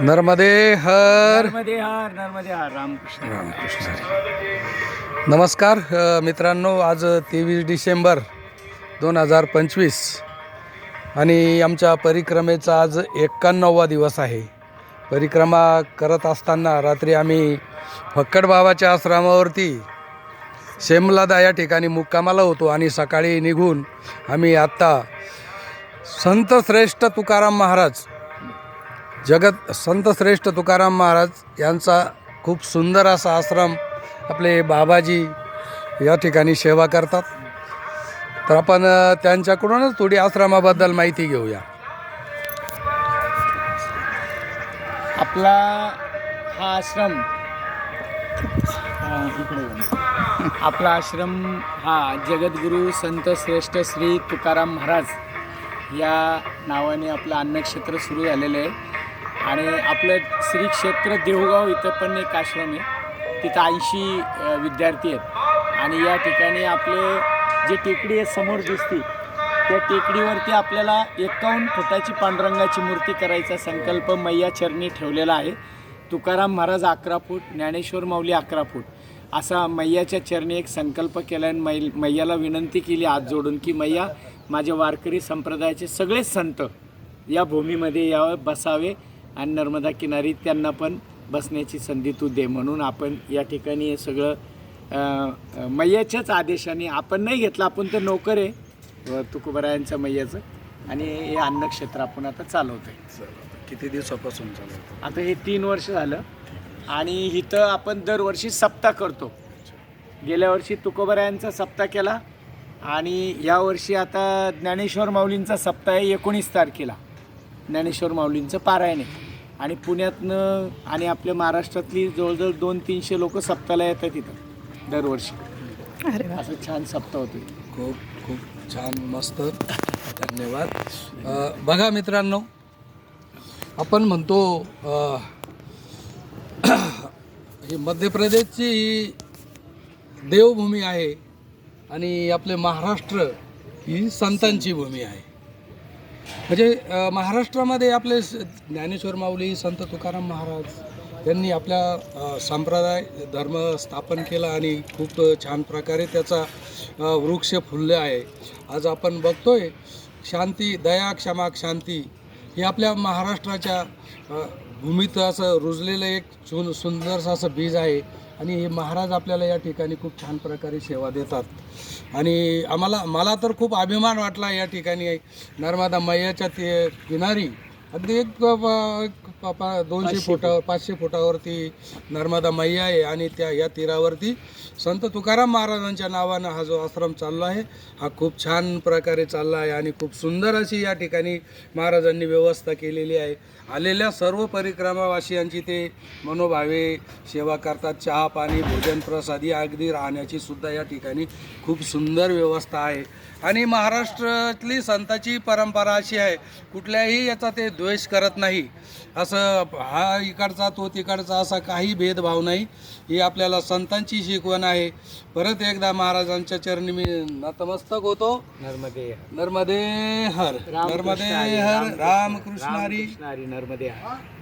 नर्मदे हर. नर्मदे हार नर्मदे हार रामकृष्ण. रामकृष्ण. नमस्कार मित्रांनो आज तेवीस डिसेंबर दोन हजार पंचवीस आणि आमच्या परिक्रमेचा आज एक्क्याण्णववा दिवस आहे. परिक्रमा करत असताना रात्री आम्ही फक्कड बाबाच्या आश्रमावरती शेमलादा या ठिकाणी मुक्कामाला होतो आणि सकाळी निघून आम्ही आत्ता संत श्रेष्ठ तुकाराम महाराज जगत संत श्रेष्ठ तुकाराम महाराज यांचा खूप सुंदर असा आश्रम आपले बाबाजी या ठिकाणी सेवा करतात. तर आपण त्यांच्याकडूनच थोडी आश्रमाबद्दल माहिती घेऊया. आपला हा आश्रम इकडे आपला आश्रम हा जगद्गुरू संत श्रेष्ठ श्री तुकाराम महाराज या नावाने आपलं अन्नक्षेत्र सुरू झालेलं आहे. आणि आपलं श्री क्षेत्र देहगाव इथं पण एक आश्रम आहे. तिथं ऐंशी विद्यार्थी आहेत. आणि या ठिकाणी आपले जे टेकडी आहे समोर दिसते त्या टेकडीवरती आपल्याला एकावन्न फुटाची पांडुरंगाची मूर्ती करायचा संकल्प मैया चरणी ठेवलेला आहे. तुकाराम महाराज अकरा फूट ज्ञानेश्वर माऊली अकरा फूट. असा मैयाच्या चरणी एक संकल्प केला आणि मै मैयाला विनंती केली हात जोडून की मैया माझ्या वारकरी संप्रदायाचे सगळेच संत या भूमीमध्ये यावं बसावे. आणि नर्मदा किनारी त्यांना पण बसण्याची संधी तू दे म्हणून आपण या ठिकाणी हे सगळं मैयाच्याच आदेशाने आपण नाही घेतलं आपण तर नोकर आहे. व तुकोबरायांचं मैयाचं. आणि हे अन्नक्षेत्र आपण आता चालवतो आहे किती दिवसापासून चालू आता हे तीन वर्ष झालं. आणि इथं आपण दरवर्षी सप्ताह करतो. गेल्या वर्षी तुकोबरायांचा सप्ताह केला. आणि यावर्षी आता ज्ञानेश्वर माऊलींचा सप्ताह आहे एकोणीस तारखेला. ज्ञानेश्वर माऊलींचं पारायण आहे. आणि पुण्यातनं आणि आपल्या महाराष्ट्रातली जवळजवळ दोन तीनशे लोक सप्ताहाला येतात इथं दरवर्षी. असं छान सप्ताह होतो खूप खूप छान मस्त. धन्यवाद. अ, बघा मित्रांनो आपण म्हणतो अ, ही मध्य प्रदेशची ही देवभूमी आहे आणि आपले महाराष्ट्र ही संतांची भूमी आहे. म्हणजे महाराष्ट्रामध्ये आपले स- ज्ञानेश्वर माऊली संत तुकाराम महाराज यांनी आपल्या संप्रदाय धर्म स्थापन केला आणि खूप छान प्रकारे त्याचा वृक्ष फुलले आहे. आज आपण बघतोय शांती दया क्षमा शांती हे आपल्या महाराष्ट्राच्या भूमीत असं रुजलेलं एक सुंदरसं असं बीज आहे. आणि हे महाराज आपल्याला या ठिकाणी खूप छान प्रकारे सेवा देतात. आणि आम्हाला मला तर खूप अभिमान वाटला या ठिकाणी नर्मदा मैयाच्या ते किनारी. अगदी एक दोनशे फुटावर पाचशे फुटावरती नर्मदा मैया आहे आणि त्या या तीरावरती संत तुकाराम महाराजांच्या नावानं हा जो आश्रम चालला आहे हा खूप छान प्रकारे चालला आहे आणि खूप सुंदर अशी या ठिकाणी महाराजांनी व्यवस्था केलेली आहे. आलेल्या सर्व परिक्रमावासियांची ते मनोभावे सेवा करतात चहा पाणी भोजन प्रसादी अगदी राहण्याची सुद्धा या ठिकाणी खूप सुंदर व्यवस्था आहे. आणि महाराष्ट्रातली संताची परंपरा अशी आहे कुठल्याही याचा ते द्वेष करत नाही. असं हा इकडचा तो तिकडचा असा काही भेदभाव नाही. ही आपल्याला संतांची शिकवण आहे. परत एकदा महाराजांच्या चरणी मी नतमस्तक होतो. नर्मदे नर्मदे हर. नर्मदे हरी, हर. रामकृष्ण- रामकृष्ण हरी. रामकृष्ण हरी नर्मदे हरी.